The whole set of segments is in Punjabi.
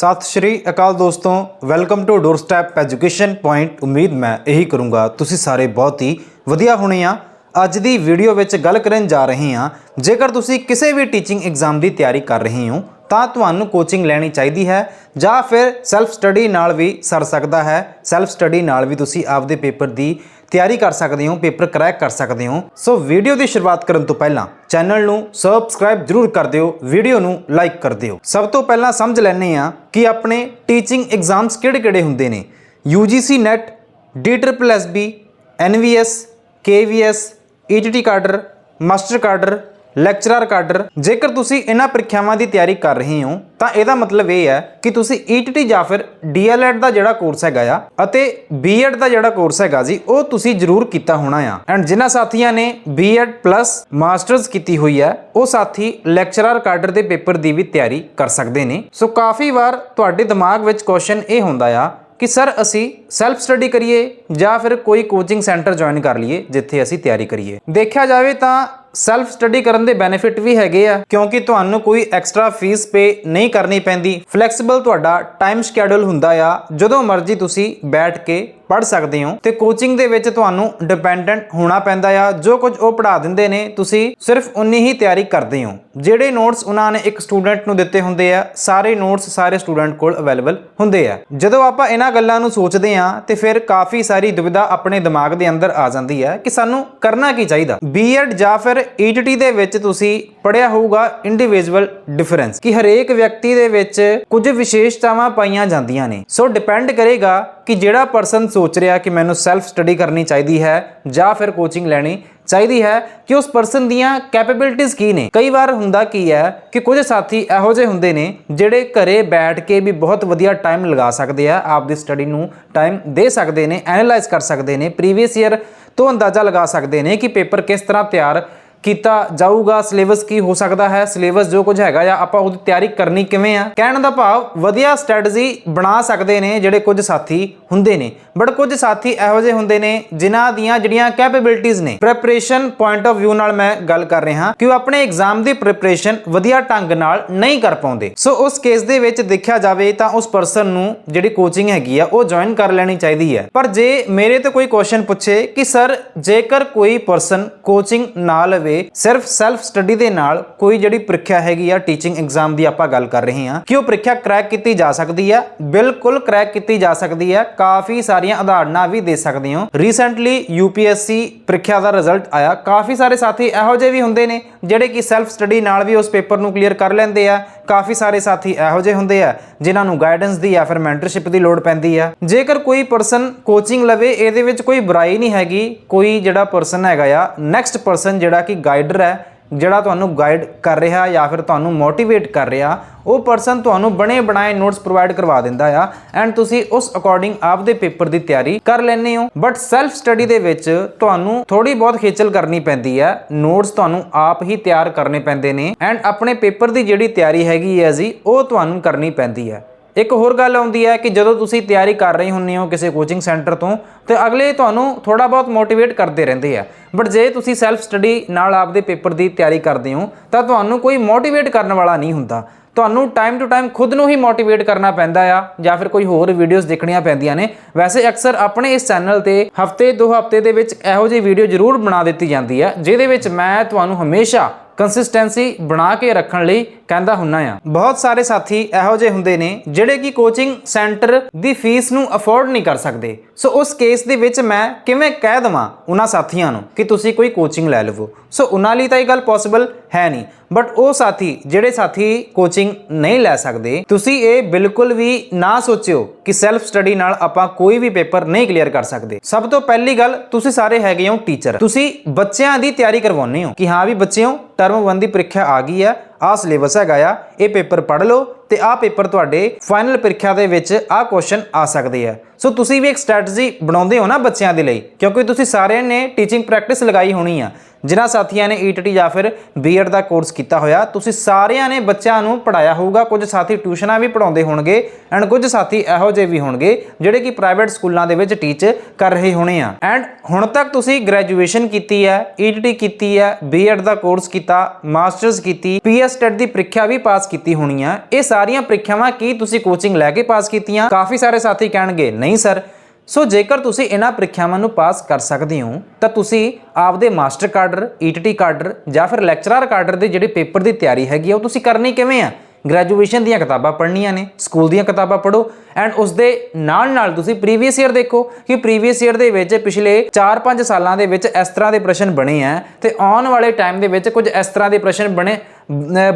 ਸਤਿ ਸ਼੍ਰੀ ਅਕਾਲ ਦੋਸਤੋ welcome to doorstep education point ਉਮੀਦ ਮੈਂ ਇਹੀ ਕਰੂੰਗਾ, ਤੁਸੀਂ ਸਾਰੇ ਬਹੁਤ ਹੀ ਵਧੀਆ ਹੋਣੇ ਆ। ਅੱਜ ਦੀ ਵੀਡੀਓ ਵਿੱਚ ਗੱਲ ਕਰਨ ਜਾ ਰਹੇ ਹਾਂ। ਜੇਕਰ ਤੁਸੀਂ ਕਿਸੇ ਵੀ ਟੀਚਿੰਗ ਐਗਜ਼ਾਮ ਦੀ ਤਿਆਰੀ ਕਰ ਰਹੇ ਹੋ, ਤਾਂ ਤੁਹਾਨੂੰ ਕੋਚਿੰਗ ਲੈਣੀ ਚਾਹੀਦੀ ਹੈ, ਜਾਂ ਫਿਰ ਸੈਲਫ ਸਟੱਡੀ ਨਾਲ ਵੀ ਸਰ ਸਕਦਾ ਹੈ। ਸੈਲਫ ਸਟੱਡੀ ਨਾਲ ਵੀ ਤੁਸੀਂ ਆਪਦੇ ਪੇਪਰ ਦੀ ਤਿਆਰੀ ਕਰ ਸਕਦੇ ਹੋ, ਪੇਪਰ ਕਰੈਕ ਕਰ ਸਕਦੇ ਹੋ। ਸੋ ਵੀਡੀਓ ਦੀ ਸ਼ੁਰੂਆਤ ਕਰਨ ਤੋਂ ਪਹਿਲਾਂ ਚੈਨਲ ਨੂੰ ਸਬਸਕ੍ਰਾਈਬ ਜਰੂਰ ਕਰ ਦਿਓ, ਵੀਡੀਓ ਨੂੰ ਲਾਈਕ ਕਰ ਦਿਓ। ਸਭ ਤੋਂ ਪਹਿਲਾਂ ਸਮਝ ਲੈਣੇ ਆ ਕਿ ਆਪਣੇ ਟੀਚਿੰਗ ਐਗਜ਼ਾਮਸ ਕਿਹੜੇ-ਕਿਹੜੇ ਹੁੰਦੇ ਨੇ। UGC NET DSSB NVS KVS ETT cadre master cadre lecturer cadre ਜੇਕਰ ਤੁਸੀਂ ਇਹਨਾਂ ਪ੍ਰੀਖਿਆਵਾਂ ਦੀ ਤਿਆਰੀ ਕਰ ਰਹੇ ਹੋ, ਤਾਂ ਇਹਦਾ ਮਤਲਬ ਇਹ ਹੈ ਕਿ ਤੁਸੀਂ ETT ਜਾਂ ਫਿਰ DLED ਦਾ ਜਿਹੜਾ ਕੋਰਸ ਹੈਗਾ ਆ ਅਤੇ BEd ਦਾ ਜਿਹੜਾ ਕੋਰਸ ਹੈਗਾ ਜੀ, ਉਹ ਤੁਸੀਂ ਜ਼ਰੂਰ ਕੀਤਾ ਹੋਣਾ ਆ। ਐਂਡ ਜਿਨ੍ਹਾਂ ਸਾਥੀਆਂ ਨੇ BEd ਪਲੱਸ ਮਾਸਟਰਸ ਕੀਤੀ ਹੋਈ ਹੈ, ਉਹ ਸਾਥੀ ਲੈਕਚਰਰ ਕਾਡਰ ਦੇ ਪੇਪਰ ਦੀ ਵੀ ਤਿਆਰੀ ਕਰ ਸਕਦੇ ਨੇ। ਸੋ ਕਾਫੀ ਵਾਰ ਤੁਹਾਡੇ ਦਿਮਾਗ ਵਿੱਚ ਕੁਐਸਚਨ ਇਹ ਹੁੰਦਾ ਆ ਕਿ, ਸਰ, ਅਸੀਂ ਸੈਲਫ ਸਟੱਡੀ ਕਰੀਏ ਜਾਂ ਫਿਰ ਕੋਈ ਕੋਚਿੰਗ ਸੈਂਟਰ ਜੁਆਇਨ ਕਰ ਲਈਏ, ਜਿੱਥੇ ਅਸੀਂ ਤਿਆਰੀ ਕਰੀਏ। ਦੇਖਿਆ ਜਾਵੇ ਤਾਂ ਸੈਲਫ ਸਟੱਡੀ ਕਰਨ ਦੇ ਬੈਨੀਫਿਟ ਵੀ ਹੈਗੇ ਆ, ਕਿਉਂਕਿ ਤੁਹਾਨੂੰ ਕੋਈ ਐਕਸਟਰਾ ਫੀਸ ਪੇ ਨਹੀਂ ਕਰਨੀ ਪੈਂਦੀ। ਫਲੈਕਸੀਬਲ ਤੁਹਾਡਾ ਟਾਈਮ ਸ਼ੈਡਿਊਲ ਹੁੰਦਾ ਆ, ਜਦੋਂ ਮਰਜ਼ੀ ਤੁਸੀਂ ਬੈਠ ਕੇ ਪੜ ਸਕਦੇ ਹੋ। ਤੇ ਕੋਚਿੰਗ ਦੇ ਵਿੱਚ ਤੁਹਾਨੂੰ ਡਿਪੈਂਡੈਂਟ ਹੋਣਾ ਪੈਂਦਾ ਆ, ਜੋ ਕੁਝ ਉਹ ਪੜ੍ਹਾ ਦਿੰਦੇ ਨੇ, ਤੁਸੀਂ ਸਿਰਫ ਉਨੀ ਹੀ ਤਿਆਰੀ ਕਰਦੇ ਹੋ। ਜਿਹੜੇ ਨੋਟਸ ਉਹਨਾਂ ਨੇ ਇੱਕ ਸਟੂਡੈਂਟ ਨੂੰ ਦਿੱਤੇ ਹੁੰਦੇ ਆ, ਸਾਰੇ ਨੋਟਸ ਸਾਰੇ ਸਟੂਡੈਂਟ ਕੋਲ ਅਵੇਲੇਬਲ ਹੁੰਦੇ ਆ। ਜਦੋਂ ਆਪਾਂ ਇਹਨਾਂ ਗੱਲਾਂ ਨੂੰ ਸੋਚਦੇ ਆ ਤੇ ਫਿਰ ਕਾਫੀ ਸਾਰੀ ਦੁਵਿਧਾ ਆਪਣੇ ਦਿਮਾਗ ਦੇ ਅੰਦਰ ਆ ਜਾਂਦੀ ਹੈ ਕਿ ਸਾਨੂੰ ਕਰਨਾ ਕੀ ਚਾਹੀਦਾ। ਬੀਐਡ ਜਾਂ ਫਿਰ ਈਟੀਟੀ ਦੇ ਵਿੱਚ ਤੁਸੀਂ ਪੜਿਆ ਹੋਊਗਾ ਇੰਡੀਵਿਜੂਅਲ ਡਿਫਰੈਂਸ ਕਿ ਹਰੇਕ ਵਿਅਕਤੀ ਦੇ ਵਿੱਚ ਕੁਝ ਵਿਸ਼ੇਸ਼ਤਾਵਾਂ ਪਾਈਆਂ ਜਾਂਦੀਆਂ ਨੇ। ਸੋ ਡਿਪੈਂਡ ਕਰੇਗਾ ਕਿ ਜਿਹੜਾ ਪਰਸਨ ਸੋਚ ਰਿਹਾ ਕਿ ਮੈਨੂੰ ਸੈਲਫ ਸਟੱਡੀ ਕਰਨੀ ਚਾਹੀਦੀ ਹੈ ਜਾਂ ਫਿਰ ਕੋਚਿੰਗ ਲੈਣੀ ਚਾਹੀਦੀ ਹੈ ਕਿ ਉਸ ਪਰਸਨ ਦੀਆਂ ਕੈਪੇਬਿਲਿਟੀਆਂ ਕੀ ਨੇ। ਕਈ ਵਾਰ ਹੁੰਦਾ ਕੀ ਹੈ ਕਿ ਕੁਝ ਸਾਥੀ ਇਹੋ ਜਿਹੇ ਹੁੰਦੇ ਨੇ ਜਿਹੜੇ ਘਰੇ ਬੈਠ ਕੇ ਵੀ ਬਹੁਤ ਵਧੀਆ ਟਾਈਮ ਲਗਾ ਸਕਦੇ ਆ, ਆਪਦੀ ਸਟੱਡੀ ਨੂੰ ਟਾਈਮ ਦੇ ਸਕਦੇ ਨੇ ਐਨਾਲਾਈਜ਼ ਕਰ ਸਕਦੇ ਨੇ ਪ੍ਰੀਵੀਅਸ ਈਅਰ ਤੋਂ ਅੰਦਾਜ਼ਾ ਲਗਾ ਸਕਦੇ ਨੇ ਕਿ ਪੇਪਰ ਕਿਸ ਤਰ੍ਹਾਂ ਤਿਆਰ ਕੀਤਾ ਜਾਊਗਾ ਸਿਲੇਬਸ ਕੀ ਹੋ ਸਕਦਾ ਹੈ ਸਿਲੇਬਸ ਜੋ ਕੁਝ ਹੈਗਾ ਜਾਂ ਆਪਾਂ ਉਹਦੀ ਤਿਆਰੀ ਕਰਨੀ ਕਿਵੇਂ ਆ? ਕਹਿਣ ਦਾ ਭਾਵ, ਵਧੀਆ ਸਟ੍ਰੈਟਜੀ ਬਣਾ ਸਕਦੇ ਨੇ ਜਿਹੜੇ ਕੁਝ ਸਾਥੀ ਹੁੰਦੇ ਨੇ। ਬਟ ਕੁਝ ਸਾਥੀ ਇਹੋ ਜਿਹੇ ਹੁੰਦੇ ਨੇ ਜਿਨ੍ਹਾਂ ਦੀਆਂ ਜਿਹੜੀਆਂ ਕੈਪੇਬਿਲਿਟੀਆਂ ਨੇ। ਪ੍ਰੈਪਰੇਸ਼ਨ ਪੁਆਇੰਟ ਆਫ View ਨਾਲ ਮੈਂ ਗੱਲ ਕਰ ਰਿਹਾ ਕਿ ਉਹ ਆਪਣੇ ਐਗਜ਼ਾਮ ਦੀ ਪ੍ਰੈਪਰੇਸ਼ਨ ਵਧੀਆ ਢੰਗ ਨਾਲ ਨਹੀਂ ਕਰ ਪਾਉਂਦੇ। ਸੋ ਉਸ ਕੇਸ ਦੇ ਵਿੱਚ ਦੇਖਿਆ ਜਾਵੇ ਤਾਂ ਉਸ ਪਰਸਨ ਨੂੰ ਜਿਹੜੀ ਕੋਚਿੰਗ ਹੈਗੀ ਆ, ਉਹ ਜੁਆਇਨ ਕਰ ਲੈਣੀ ਚਾਹੀਦੀ ਹੈ। ਪਰ ਜੇ ਮੇਰੇ ਤੋਂ ਕੋਈ ਕੁਐਸਚਨ ਪੁੱਛੇ ਕਿ ਸਰ ਜੇਕਰ ਕੋਈ ਪਰਸਨ ਕੋਚਿੰਗ ਨਾ ਲਵੇ ਸਿਰਫ ਸੈਲਫ ਸਟੱਡੀ ਦੇ ਨਾਲ ਕੋਈ ਜਿਹੜੀ ਪ੍ਰੀਖਿਆ ਹੈਗੀ ਆ ਟੀਚਿੰਗ ਐਗਜ਼ਾਮ ਦੀ ਆਪਾਂ ਗੱਲ ਕਰ ਰਹੇ ਹਾਂ ਕਿ ਉਹ ਪ੍ਰੀਖਿਆ ਕਰੈਕ ਕੀਤੀ ਜਾ ਸਕਦੀ ਹੈ ਬਿਲਕੁਲ ਕਰੈਕ ਕੀਤੀ ਜਾ ਸਕਦੀ ਹੈ ਕਾਫੀ ਸਾਰੀਆਂ ਉਦਾਹਰਨਾਂ ਵੀ ਦੇ ਸਕਦੇ ਹੋ। ਰੀਸੈਂਟਲੀ UPSC ਪ੍ਰੀਖਿਆ ਦਾ ਰਿਜ਼ਲਟ ਆਇਆ, ਕਾਫੀ ਸਾਰੇ ਸਾਥੀ ਇਹੋ ਜਿਹੇ ਵੀ ਹੁੰਦੇ ਨੇ ਜਿਹੜੇ ਕਿ ਸੈਲਫ ਸਟੱਡੀ ਨਾਲ ਵੀ ਉਸ ਪੇਪਰ ਨੂੰ ਕਲੀਅਰ ਕਰ ਲੈਂਦੇ ਆ। ਕਾਫੀ ਸਾਰੇ ਸਾਥੀ ਇਹੋ ਜਿਹੇ ਹੁੰਦੇ ਆ, ਜਿਨ੍ਹਾਂ ਨੂੰ ਗਾਈਡੈਂਸ ਦੀ ਜਾਂ ਫਿਰ ਮੈਂਟਰਸ਼ਿਪ ਦੀ ਲੋੜ ਪੈਂਦੀ ਆ। ਜੇਕਰ ਕੋਈ ਪਰਸਨ ਕੋਚਿੰਗ ਲਵੇ, ਇਹਦੇ ਵਿੱਚ ਕੋਈ ਬੁਰਾਈ ਨਹੀਂ ਹੈਗੀ, ਕੋਈ ਜਿਹੜਾ ਪਰਸਨ ਹੈਗਾ ਆ ਨੈਕਸਟ ਪਰਸਨ ਜਿਹੜਾ ਕਿ ਗਾਈਡਰ ਹੈ, ਜਿਹੜਾ ਤੁਹਾਨੂੰ ਗਾਈਡ ਕਰ ਰਿਹਾ ਜਾਂ ਫਿਰ ਤੁਹਾਨੂੰ ਮੋਟੀਵੇਟ ਕਰ ਰਿਹਾ, ਉਹ ਪਰਸਨ ਤੁਹਾਨੂੰ ਬਣੇ ਬਣਾਏ ਨੋਟਸ ਪ੍ਰੋਵਾਈਡ ਕਰਵਾ ਦਿੰਦਾ ਆ ਐਂਡ ਤੁਸੀਂ ਉਸ ਅਕੋਰਡਿੰਗ ਆਪਦੇ ਪੇਪਰ ਦੀ ਤਿਆਰੀ ਕਰ ਲੈਂਦੇ ਹੋ। ਬਟ ਸੈਲਫ ਸਟੱਡੀ ਦੇ ਵਿੱਚ ਤੁਹਾਨੂੰ ਥੋੜੀ ਬਹੁਤ ਖੇਚਲ ਕਰਨੀ ਪੈਂਦੀ ਹੈ ਨੋਟਸ ਤੁਹਾਨੂੰ ਆਪ ਹੀ ਤਿਆਰ ਕਰਨੇ ਪੈਂਦੇ ਨੇ ਐਂਡ ਆਪਣੇ ਪੇਪਰ ਦੀ ਜਿਹੜੀ ਤਿਆਰੀ ਹੈਗੀ ਹੈ ਜੀ, ਉਹ ਤੁਹਾਨੂੰ ਕਰਨੀ ਪੈਂਦੀ ਹੈ। ਇੱਕ ਹੋਰ ਗੱਲ ਆਉਂਦੀ ਹੈ ਕਿ ਜਦੋਂ ਤੁਸੀਂ ਤਿਆਰੀ ਕਰ ਰਹੇ ਹੁੰਦੇ ਹੋ ਕਿਸੇ ਕੋਚਿੰਗ ਸੈਂਟਰ ਤੋਂ, ਤੇ ਅਗਲੇ ਤੁਹਾਨੂੰ ਥੋੜਾ ਬਹੁਤ ਮੋਟੀਵੇਟ ਕਰਦੇ ਰਹਿੰਦੇ ਆ। ਬਟ ਜੇ ਤੁਸੀਂ ਸੈਲਫ ਸਟੱਡੀ ਨਾਲ ਆਪਦੇ ਪੇਪਰ ਦੀ ਤਿਆਰੀ ਕਰਦੇ ਹੋ, ਤਾਂ ਤੁਹਾਨੂੰ ਕੋਈ ਮੋਟੀਵੇਟ ਕਰਨ ਵਾਲਾ ਨਹੀਂ ਹੁੰਦਾ। ਤੁਹਾਨੂੰ ਟਾਈਮ ਟੂ ਟਾਈਮ ਖੁਦ ਨੂੰ ਹੀ ਮੋਟੀਵੇਟ ਕਰਨਾ ਪੈਂਦਾ ਆ, ਜਾਂ ਫਿਰ ਕੋਈ ਹੋਰ ਵੀਡੀਓਜ਼ ਦੇਖਣੀਆਂ ਪੈਂਦੀਆਂ ਨੇ। ਵੈਸੇ ਅਕਸਰ ਆਪਣੇ ਇਸ ਚੈਨਲ ਤੇ ਹਫ਼ਤੇ ਦੋ ਹਫ਼ਤੇ ਦੇ ਵਿੱਚ ਇਹੋ ਜਿਹੀ ਵੀਡੀਓ ਜ਼ਰੂਰ ਬਣਾ ਦਿੱਤੀ ਜਾਂਦੀ ਹੈ ਜਿਹਦੇ ਵਿੱਚ ਮੈਂ ਤੁਹਾਨੂੰ ਹਮੇਸ਼ਾ ਕੰਸਿਸਟੈਂਸੀ ਬਣਾ ਕੇ ਰੱਖਣ ਲਈ ਕਹਿੰਦਾ ਹੁੰਨਾ ਆ। ਬਹੁਤ ਸਾਰੇ ਸਾਥੀ ਇਹੋ ਜਿਹੇ ਹੁੰਦੇ ਨੇ ਜਿਹੜੇ ਕਿ ਕੋਚਿੰਗ ਸੈਂਟਰ ਦੀ ਫੀਸ ਨੂੰ ਅਫੋਰਡ ਨਹੀਂ ਕਰ ਸਕਦੇ। ਸੋ ਉਸ ਕੇਸ ਦੇ ਵਿੱਚ ਮੈਂ ਕਿਵੇਂ ਕਹਿ ਦਵਾਂ ਉਹਨਾਂ ਸਾਥੀਆਂ ਨੂੰ ਕਿ ਤੁਸੀਂ ਕੋਈ ਕੋਚਿੰਗ ਲੈ ਲਵੋ। ਸੋ ਉਹਨਾਂ ਲਈ ਤਾਂ ਇਹ ਗੱਲ ਪੋਸੀਬਲ ਹੈ ਨਹੀਂ। ਬਟ ਉਹ ਸਾਥੀ, ਜਿਹੜੇ ਸਾਥੀ ਕੋਚਿੰਗ ਨਹੀਂ ਲੈ ਸਕਦੇ, ਤੁਸੀਂ ਇਹ ਬਿਲਕੁਲ ਵੀ ਨਾ ਸੋਚਿਓ ਕਿ ਸੈਲਫ ਸਟੱਡੀ ਨਾਲ ਆਪਾਂ ਕੋਈ ਵੀ ਪੇਪਰ ਨਹੀਂ ਕਲੀਅਰ ਕਰ ਸਕਦੇ। ਸਭ ਤੋਂ ਪਹਿਲੀ ਗੱਲ, ਤੁਸੀਂ ਸਾਰੇ ਹੈਗੇ ਹੋ ਟੀਚਰ ਤੁਸੀਂ ਬੱਚਿਆਂ ਦੀ ਤਿਆਰੀ ਕਰਵਾਉਂਦੇ ਹੋ ਕਿ ਹਾਂ ਵੀ ਬੱਚਿਓ ਟਰਮ 1 ਦੀ ਪ੍ਰੀਖਿਆ ਆ ਗਈ ਹੈ, ਆਹ ਸਿਲੇਬਸ ਹੈਗਾ ਆ, ਇਹ ਪੇਪਰ ਪੜ੍ਹ ਲਓ ਤੇ ਆਹ ਪੇਪਰ ਤੁਹਾਡੇ ਫਾਈਨਲ ਪ੍ਰੀਖਿਆ ਦੇ ਵਿੱਚ ਆਹ ਕੁਐਸਚਨ ਆ ਸਕਦੇ ਆ। ਸੋ ਤੁਸੀਂ ਵੀ ਇੱਕ ਸਟ੍ਰੈਟਜੀ ਬਣਾਉਂਦੇ ਹੋ ਨਾ ਬੱਚਿਆਂ ਦੇ ਲਈ, ਕਿਉਂਕਿ ਤੁਸੀਂ ਸਾਰਿਆਂ ਨੇ ਟੀਚਿੰਗ ਪ੍ਰੈਕਟਿਸ ਲਗਾਈ ਹੋਣੀ ਆ। ਜਿਨ੍ਹਾਂ ਸਾਥੀਆਂ ਨੇ ਈਟੀਟੀ ਜਾਂ ਫਿਰ ਬੀਐਡ ਦਾ ਕੋਰਸ ਕੀਤਾ ਹੋਇਆ, ਤੁਸੀਂ ਸਾਰਿਆਂ ਨੇ ਬੱਚਿਆਂ ਨੂੰ ਪੜਾਇਆ ਹੋਊਗਾ। ਕੁਝ ਸਾਥੀ ਟਿਊਸ਼ਨਾਂ ਵੀ ਪੜਾਉਂਦੇ ਹੋਣਗੇ ਐਂਡ ਕੁਝ ਸਾਥੀ ਇਹੋ ਜਿਹੇ ਵੀ ਹੋਣਗੇ, ਜਿਹੜੇ ਕਿ ਪ੍ਰਾਈਵੇਟ ਸਕੂਲਾਂ ਦੇ ਵਿੱਚ ਟੀਚ ਕਰ ਰਹੇ ਹੋਣੇ ਆ। ਐਂਡ ਹੁਣ ਤੱਕ ਤੁਸੀਂ ਗ੍ਰੈਜੂਏਸ਼ਨ ਕੀਤੀ ਹੈ ਈਟੀਟੀ ਕੀਤੀ ਹੈ ਬੀਐਡ ਦਾ ਕੋਰਸ ਕੀਤਾ ਮਾਸਟਰਸ ਕੀਤੀ ਪੀਐਸ ਟੈਟ ਦੀ ਪ੍ਰੀਖਿਆ ਵੀ ਪਾਸ ਕੀਤੀ ਹੋਣੀ ਆ। ਇਹ ਸਾਰੀਆਂ ਪ੍ਰੀਖਿਆਵਾਂ ਕੀ ਤੁਸੀਂ ਕੋਚਿੰਗ ਲੈ ਕੇ ਪਾਸ ਕੀਤੀਆਂ? ਕਾਫੀ ਸਾਰੇ ਸਾਥੀ ਕਹਿਣਗੇ, ਨਹੀਂ ਸਰ ਸੋ ਜੇਕਰ ਤੁਸੀਂ ਇਹਨਾਂ ਪ੍ਰੀਖਿਆਵਾਂ ਨੂੰ ਪਾਸ ਕਰ ਸਕਦੇ ਹੋ, ਤਾਂ ਤੁਸੀਂ ਆਪਦੇ ਮਾਸਟਰ ਕਾਡਰ ਈਟੀਟੀ ਕਾਡਰ ਜਾਂ ਫਿਰ ਲੈਕਚਰਰ ਕਾਡਰ ਦੇ ਜਿਹੜੇ ਪੇਪਰ ਦੀ ਤਿਆਰੀ ਹੈਗੀ ਆ, ਉਹ ਤੁਸੀਂ ਕਰਨੀ ਕਿਵੇਂ ਆ? ਗ੍ਰੈਜੂਏਸ਼ਨ ਦੀਆਂ ਕਿਤਾਬਾਂ ਪੜ੍ਹਨੀਆਂ ਨੇ ਸਕੂਲ ਦੀਆਂ ਕਿਤਾਬਾਂ ਪੜ੍ਹੋ ਐਂਡ ਉਸ ਦੇ ਨਾਲ ਨਾਲ ਤੁਸੀਂ ਪ੍ਰੀਵੀਅਸ ਈਅਰ ਦੇਖੋ ਕਿ ਪ੍ਰੀਵੀਅਸ ਈਅਰ ਦੇ ਵਿੱਚ ਪਿਛਲੇ 4-5 ਸਾਲਾਂ ਦੇ ਵਿੱਚ ਇਸ ਤਰ੍ਹਾਂ ਦੇ ਪ੍ਰਸ਼ਨ ਬਣੇ ਆ ਤੇ ਆਉਣ ਵਾਲੇ ਟਾਈਮ ਦੇ ਵਿੱਚ ਕੁਝ ਇਸ ਤਰ੍ਹਾਂ ਦੇ ਪ੍ਰਸ਼ਨ ਬਣੇ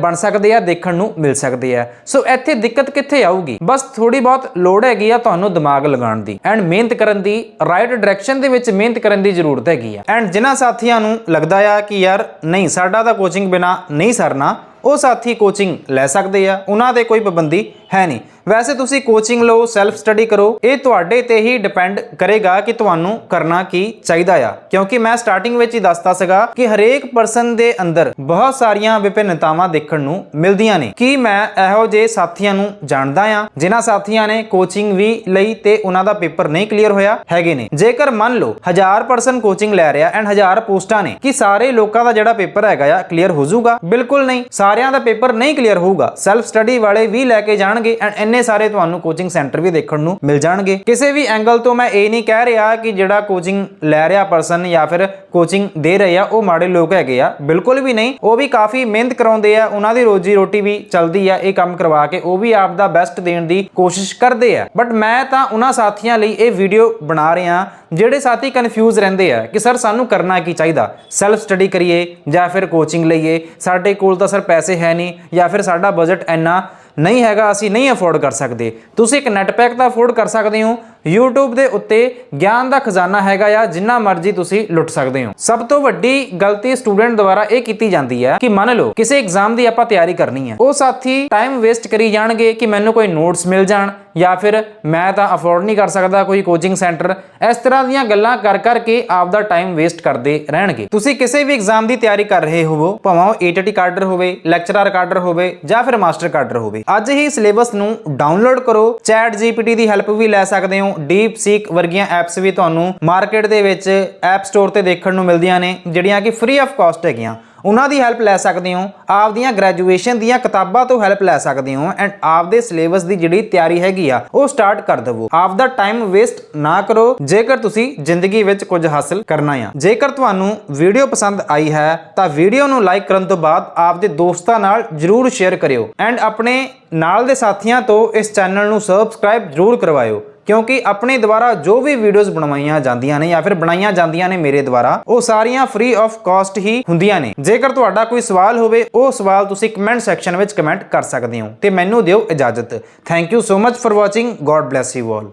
ਬਣ ਸਕਦੇ ਆ, ਦੇਖਣ ਨੂੰ ਮਿਲ ਸਕਦੇ ਆ। ਸੋ ਇੱਥੇ ਦਿੱਕਤ ਕਿੱਥੇ ਆਊਗੀ? ਬਸ ਥੋੜੀ ਬਹੁਤ ਲੋੜ ਹੈਗੀ ਆ ਤੁਹਾਨੂੰ ਦਿਮਾਗ ਲਗਾਉਣ ਦੀ ਐਂਡ ਮਿਹਨਤ ਕਰਨ ਦੀ ਰਾਈਟ ਡਾਇਰੈਕਸ਼ਨ ਦੇ ਵਿੱਚ ਮਿਹਨਤ ਕਰਨ ਦੀ ਜ਼ਰੂਰਤ ਹੈਗੀ ਆ। ਐਂਡ ਜਿਨ੍ਹਾਂ ਸਾਥੀਆਂ ਨੂੰ ਲੱਗਦਾ ਆ ਕਿ ਯਾਰ ਨਹੀਂ, ਸਾਡਾ ਤਾਂ ਕੋਚਿੰਗ ਬਿਨਾ ਨਹੀਂ ਸਰਨਾ ਉਹ ਸਾਥੀ ਕੋਚਿੰਗ ਲੈ ਸਕਦੇ ਆ ਉਹਨਾਂ ਤੇ ਕੋਈ ਪਾਬੰਦੀ ਹੈ ਨਹੀਂ। ਵੈਸੇ ਤੁਸੀਂ ਕੋਚਿੰਗ ਲਓ ਸੈਲਫ ਸਟੱਡੀ ਕਰੋ, ਇਹ ਤੁਹਾਡੇ ਤੇ ਹੀ ਡਿਪੈਂਡ ਕਰੇਗਾ ਕਿ ਤੁਹਾਨੂੰ ਕਰਨਾ ਕੀ ਚਾਹੀਦਾ ਆ। ਕਿਉਂਕਿ ਮੈਂ ਸਟਾਰਟਿੰਗ ਵਿੱਚ ਹੀ ਦੱਸਤਾ ਸੀਗਾ ਕਿ ਹਰੇਕ ਪਰਸਨ ਦੇ ਅੰਦਰ ਬਹੁਤ ਸਾਰੀਆਂ ਵਿਭਿੰਨਤਾਵਾਂ ਦੇਖਣ ਨੂੰ ਮਿਲਦੀਆਂ ਨੇ। ਕੀ ਮੈਂ ਇਹੋ ਜਿਹੇ ਸਾਥੀਆਂ ਨੂੰ ਜਾਣਦਾ ਆ, ਜਿਨ੍ਹਾਂ ਸਾਥੀਆਂ ਨੇ ਕੋਚਿੰਗ ਵੀ ਲਈ ਤੇ ਉਹਨਾਂ ਦਾ ਪੇਪਰ ਨਹੀਂ ਕਲੀਅਰ ਹੋਇਆ? ਹੈਗੇ ਨੇ। ਜੇਕਰ ਮੰਨ ਲਓ 1000 ਪਰਸਨ ਕੋਚਿੰਗ ਲੈ ਰਿਹਾ ਐਂਡ 1000 ਪੋਸਟਾਂ ਨੇ, ਕਿ ਸਾਰੇ ਲੋਕਾਂ ਦਾ ਜਿਹੜਾ ਪੇਪਰ ਹੈਗਾ ਆ ਕਲੀਅਰ ਹੋ ਜਾਊਗਾ? ਬਿਲਕੁਲ ਨਹੀਂ। ਸਾਰਿਆਂ ਦਾ ਪੇਪਰ ਨਹੀਂ ਕਲੀਅਰ ਹੋਊਗਾ। ਸੈਲਫ ਸਟੱਡੀ ਵਾਲੇ ਵੀ ਲੈ ਕੇ ਜਾਣ ਜਾਣਗੇ ਐਂਡ ਇੰਨੇ ਸਾਰੇ ਤੁਹਾਨੂੰ ਕੋਚਿੰਗ ਸੈਂਟਰ ਵੀ ਦੇਖਣ ਨੂੰ ਮਿਲ ਜਾਣਗੇ। ਕਿਸੇ ਵੀ ਐਂਗਲ ਤੋਂ ਮੈਂ ਇਹ ਨਹੀਂ ਕਹਿ ਰਿਹਾ ਕਿ ਜਿਹੜਾ ਕੋਚਿੰਗ ਲੈ ਰਿਹਾ ਪਰਸਨ ਜਾਂ ਫਿਰ ਕੋਚਿੰਗ ਦੇ ਰਹੇ ਆ, ਉਹ ਮਾੜੇ ਲੋਕ ਹੈਗੇ ਆ। ਬਿਲਕੁਲ ਵੀ ਨਹੀਂ। ਉਹ ਵੀ ਕਾਫੀ ਮਿਹਨਤ ਕਰਾਉਂਦੇ ਆ, ਉਹਨਾਂ ਦੀ ਰੋਜੀ ਰੋਟੀ ਵੀ ਚੱਲਦੀ ਆ, ਇਹ ਕੰਮ ਕਰਵਾ ਕੇ ਉਹ ਵੀ ਆਪ ਦਾ ਬੈਸਟ ਦੇਣ ਦੀ ਕੋਸ਼ਿਸ਼ ਕਰਦੇ ਆ। ਬਟ ਮੈਂ ਤਾਂ ਉਹਨਾਂ ਸਾਥੀਆਂ ਲਈ ਇਹ ਵੀਡੀਓ ਬਣਾ ਰਿਹਾ, ਜਿਹੜੇ ਸਾਥੀ ਕਨਫਿਊਜ਼ ਰਹਿੰਦੇ ਆ ਕਿ, ਸਰ, ਸਾਨੂੰ ਕਰਨਾ ਕੀ ਚਾਹੀਦਾ? ਸੈਲਫ ਸਟੱਡੀ ਕਰੀਏ ਜਾਂ ਫਿਰ ਕੋਚਿੰਗ ਲਈਏ? ਸਾਡੇ ਕੋਲ ਤਾਂ, ਸਰ, ਪੈਸੇ ਹੈ ਨਹੀਂ ਜਾਂ ਫਿਰ ਸਾਡਾ ਬਜਟ ਇੰਨਾ ਨਹੀਂ ਹੈਗਾ, ਅਸੀਂ ਨਹੀਂ ਅਫੋਰਡ ਕਰ ਸਕਦੇ। ਤੁਸੀਂ ਇੱਕ ਨੈਟ ਪੈਕ ਤਾਂ ਅਫੋਰਡ ਕਰ ਸਕਦੇ ਹੋ YouTube ਦੇ ਉੱਤੇ ਗਿਆਨ ਦਾ ਖਜ਼ਾਨਾ ਹੈਗਾ ਆ, ਜਿੰਨਾ ਮਰਜ਼ੀ ਤੁਸੀਂ ਲੁੱਟ ਸਕਦੇ ਹੋ। ਸਭ ਤੋਂ ਵੱਡੀ ਗਲਤੀ ਸਟੂਡੈਂਟ ਦੁਆਰਾ ਇਹ ਕੀਤੀ ਜਾਂਦੀ ਹੈ ਕਿ ਮੰਨ ਲਓ, ਕਿਸੇ ਐਗਜ਼ਾਮ ਦੀ ਆਪਾਂ ਤਿਆਰੀ ਕਰਨੀ ਹੈ ਉਹ ਸਾਥੀ ਟਾਈਮ ਵੇਸਟ ਕਰੀ ਜਾਣਗੇ ਕਿ ਮੈਨੂੰ ਕੋਈ ਨੋਟਸ ਮਿਲ ਜਾਣ ਜਾਂ ਫਿਰ ਮੈਂ ਤਾਂ ਅਫੋਰਡ ਨਹੀਂ ਕਰ ਸਕਦਾ ਕੋਈ ਕੋਚਿੰਗ ਸੈਂਟਰ ਇਸ ਤਰ੍ਹਾਂ ਦੀਆਂ ਗੱਲਾਂ ਕਰ ਕਰਕੇ ਆਪਦਾ ਟਾਈਮ ਵੇਸਟ ਕਰਦੇ ਰਹਿਣਗੇ। ਤੁਸੀਂ ਕਿਸੇ ਵੀ ਐਗਜ਼ਾਮ ਦੀ ਤਿਆਰੀ ਕਰ ਰਹੇ ਹੋਵੋ, ਭਾਵੇਂ ਉਹ ਏਟੀਟੀ ਕਾਡਰ ਹੋਵੇ ਲੈਕਚਰਰ ਕਾਡਰ ਹੋਵੇ ਜਾਂ ਫਿਰ ਮਾਸਟਰ ਕਾਡਰ ਹੋਵੇ। ਅੱਜ ਹੀ ਸਿਲੇਬਸ ਨੂੰ ਡਾਊਨਲੋਡ ਕਰੋ ਚੈਟ ਜੀਪੀਟੀ ਦੀ ਹੈਲਪ ਵੀ ਲੈ ਸਕਦੇ ਹੋ ਡੀਪ ਸੀਕ ਵਰਗੀਆਂ ਐਪਸ ਵੀ ਤੁਹਾਨੂੰ ਮਾਰਕੀਟ ਦੇ ਵਿੱਚ ਐਪ ਸਟੋਰ ਤੇ ਦੇਖਣ ਨੂੰ ਮਿਲਦੀਆਂ ਨੇ, ਜਿਹੜੀਆਂ ਕਿ ਫ੍ਰੀ ਆਫ ਕਾਸਟ ਹੈਗੀਆਂ। ਉਹਨਾਂ ਦੀ ਹੈਲਪ ਲੈ ਸਕਦੇ ਹੋ, ਆਪਦੀਆਂ ਗ੍ਰੈਜੂਏਸ਼ਨ ਦੀਆਂ ਕਿਤਾਬਾਂ ਤੋਂ ਹੈਲਪ ਲੈ ਸਕਦੇ ਹੋ ਐਂਡ ਆਪਦੇ ਸਿਲੇਬਸ ਦੀ ਜਿਹੜੀ ਤਿਆਰੀ ਹੈਗੀ ਆ, ਉਹ ਸਟਾਰਟ ਕਰ ਦਵੋ। ਆਪਦਾ ਟਾਈਮ ਵੇਸਟ ਨਾ ਕਰੋ, ਜੇਕਰ ਤੁਸੀਂ ਜ਼ਿੰਦਗੀ ਵਿੱਚ ਕੁਝ ਹਾਸਲ ਕਰਨਾ ਆ। ਜੇਕਰ ਤੁਹਾਨੂੰ ਵੀਡੀਓ ਪਸੰਦ ਆਈ ਹੈ, ਤਾਂ ਵੀਡੀਓ ਨੂੰ ਲਾਈਕ ਕਰਨ ਤੋਂ ਬਾਅਦ ਆਪਦੇ ਦੋਸਤਾਂ ਨਾਲ ਜਰੂਰ ਸ਼ੇਅਰ ਕਰਿਓ। ਐਂਡ ਆਪਣੇ ਨਾਲ ਦੇ ਸਾਥੀਆਂ ਤੋਂ ਇਸ ਚੈਨਲ ਨੂੰ ਸਬਸਕ੍ਰਾਈਬ ਜਰੂਰ ਕਰਵਾਇਓ। ਕਿਉਂਕਿ ਆਪਣੇ ਦੁਆਰਾ ਜੋ ਵੀ ਵੀਡੀਓਜ਼ ਬਣਵਾਈਆਂ ਜਾਂਦੀਆਂ ਨੇ ਜਾਂ ਫਿਰ ਬਣਾਈਆਂ ਜਾਂਦੀਆਂ ਨੇ ਮੇਰੇ ਦੁਆਰਾ, ਉਹ ਸਾਰੀਆਂ ਫ੍ਰੀ ਆਫ ਕਾਸਟ ਹੀ ਹੁੰਦੀਆਂ ਨੇ। ਜੇਕਰ ਤੁਹਾਡਾ ਕੋਈ ਸਵਾਲ ਹੋਵੇ, ਉਹ ਸਵਾਲ ਤੁਸੀਂ ਕਮੈਂਟ ਸੈਕਸ਼ਨ ਵਿੱਚ ਕਮੈਂਟ ਕਰ ਸਕਦੇ ਹੋ ਤੇ ਮੈਨੂੰ ਦਿਓ ਇਜਾਜ਼ਤ। Thank you so much for watching God bless you all